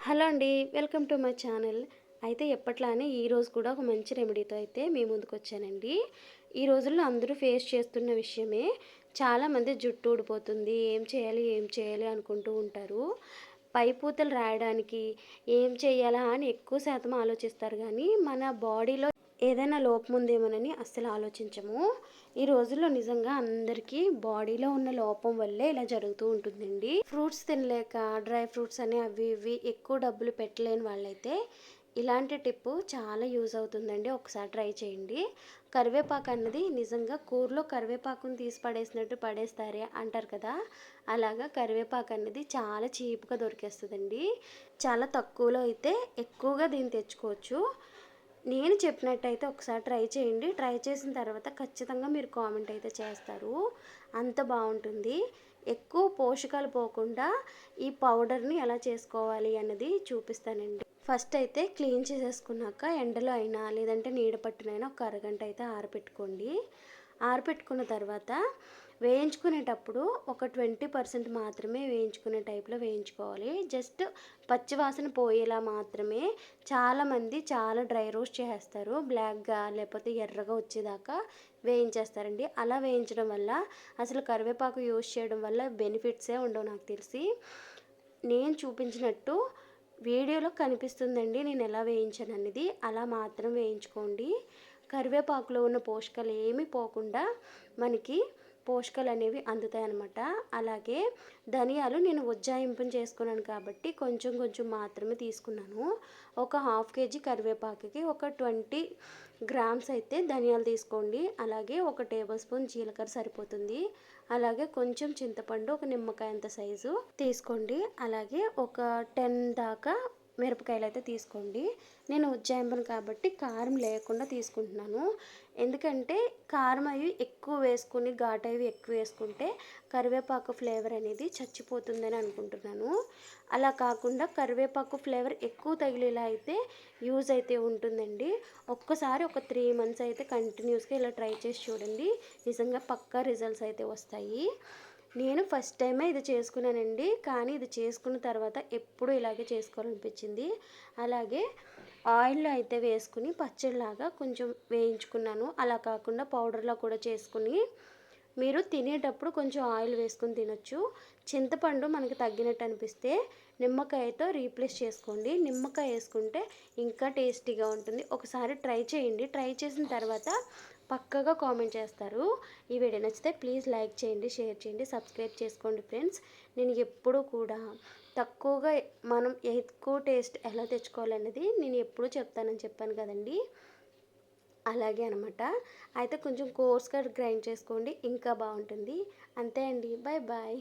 Hello అండి welcome to my channel. అయితే ఎప్పట్లానే ఈరోజు కూడా ఒక మంచి రెమెడీతో అయితే మీ ముందుకు వచ్చానండి. ఈ రోజుల్లో అందరూ ఫేస్ చేస్తున్న విషయమే చాలామంది జుట్టు ఊడిపోతుంది ఏం చేయాలి ఏం చేయాలి అనుకుంటూ ఉంటారు. పైపూతలు రాయడానికి ఏం చేయాలా అని ఎక్కువ శాతం ఆలోచిస్తారు కానీ మన బాడీలో ఏదైనా లోపం ఉందేమోనని అస్సలు ఆలోచించము. ఈ రోజుల్లో నిజంగా అందరికీ బాడీలో ఉన్న లోపం వల్లే ఇలా జరుగుతూ ఉంటుందండి. ఫ్రూట్స్ తినలేక డ్రై ఫ్రూట్స్ అని అవి ఇవి ఎక్కువ డబ్బులు పెట్టలేని వాళ్ళైతే ఇలాంటి టిప్పు చాలా యూజ్ అవుతుందండి. ఒకసారి ట్రై చేయండి. కరివేపాకు అన్నది నిజంగా కూరలో కరివేపాకుని తీసి పడేసినట్టు పడేస్తారే అంటారు కదా అలాగా కరివేపాకు అన్నది చాలా చీప్గా దొరికేస్తుందండి. చాలా తక్కువలో అయితే ఎక్కువగా దీన్ని తెచ్చుకోవచ్చు. నేను చెప్పినట్టయితే ఒకసారి ట్రై చేయండి. ట్రై చేసిన తర్వాత ఖచ్చితంగా మీరు కామెంట్ అయితే చేస్తారు. అంత బాగుంటుంది. ఎక్కువ పోషకాలు పోకుండా ఈ పౌడర్ని ఎలా చేసుకోవాలి అన్నది చూపిస్తానండి. ఫస్ట్ అయితే క్లీన్ చేసేసుకున్నాక ఎండలో అయినా లేదంటే నీడ పట్టునైనా ఒక అరగంట అయితే ఆరబెట్టుకోండి ఆరబెట్టుకున్న తర్వాత వేయించుకునేటప్పుడు ఒక ట్వంటీ పర్సెంట్ మాత్రమే వేయించుకునే టైప్లో వేయించుకోవాలి. జస్ట్ పచ్చివాసన పోయేలా మాత్రమే చాలామంది చాలా డ్రై రోస్ట్ చేస్తారు బ్లాక్గా లేకపోతే ఎర్రగా వచ్చేదాకా వేయించేస్తారండి. అలా వేయించడం వల్ల అసలు కరివేపాకు యూజ్ చేయడం వల్ల బెనిఫిట్సే ఉండవు నాకు తెలిసి. నేను చూపించినట్టు వీడియోలో కనిపిస్తుందండి నేను ఎలా వేయించాను అనేది అలా మాత్రం వేయించుకోండి. కరివేపాకులో ఉన్న పోషకాలు ఏమీ పోకుండా మనకి పోషకాలు అనేవి అందుతాయి అన్నమాట అలాగే ధనియాలు నేను ఉజ్జాయింపు చేసుకున్నాను కాబట్టి కొంచెం కొంచెం మాత్రమే తీసుకున్నాను. ఒక హాఫ్ కేజీ కరివేపాకుకి ఒక ట్వంటీ గ్రామ్స్ అయితే ధనియాలు తీసుకోండి. అలాగే ఒక టేబుల్ స్పూన్ జీలకర్ర సరిపోతుంది. అలాగే కొంచెం చింతపండు ఒక నిమ్మకాయ అంత సైజు తీసుకోండి. అలాగే ఒక టెన్ దాకా మిరపకాయలు అయితే తీసుకోండి. నేను ఉజ్జాయింపును కాబట్టి కారం లేకుండా తీసుకుంటున్నాను. ఎందుకంటే కారం అవి ఎక్కువ వేసుకుని ఘాట్ అవి ఎక్కువ వేసుకుంటే కరివేపాకు ఫ్లేవర్ అనేది చచ్చిపోతుందని అనుకుంటున్నాను. అలా కాకుండా కరివేపాకు ఫ్లేవర్ ఎక్కువ తగిలేలా అయితే యూజ్ అయితే ఉంటుందండి. ఒక్కసారి ఒక త్రీ మంత్స్ అయితే కంటిన్యూస్గా ఇలా ట్రై చేసి చూడండి. నిజంగా పక్కా రిజల్ట్స్ అయితే వస్తాయి. నేను ఫస్ట్ టైమే ఇది చేసుకున్నానండి. కానీ ఇది చేసుకున్న తర్వాత ఎప్పుడు ఇలాగే చేసుకోవాలనిపించింది. అలాగే ఆయిల్లో అయితే వేసుకుని పచ్చడిలాగా కొంచెం వేయించుకున్నాను. అలా కాకుండా పౌడర్లో కూడా చేసుకుని మీరు తినేటప్పుడు కొంచెం ఆయిల్ వేసుకుని తినొచ్చు. చింతపండు మనకి తగ్గినట్టు అనిపిస్తే నిమ్మకాయతో రీప్లేస్ చేసుకోండి. నిమ్మకాయ వేసుకుంటే ఇంకా టేస్టీగా ఉంటుంది. ఒకసారి ట్రై చేయండి. ట్రై చేసిన తర్వాత పక్కగా కామెంట్ చేస్తారు. ఈ వీడియో నచ్చితే ప్లీజ్ లైక్ చేయండి షేర్ చేయండి సబ్స్క్రైబ్ చేసుకోండి ఫ్రెండ్స్. నేను ఎప్పుడూ కూడా తక్కువగా మనం ఎక్కువ టేస్ట్ ఎలా తెచ్చుకోవాలనేది నేను ఎప్పుడూ చెప్తానని చెప్పాను కదండి. అలాగే అనమాట అయితే కొంచెం కోర్స్గా గ్రైండ్ చేసుకోండి ఇంకా బాగుంటుంది. అంతే అండి. Bye bye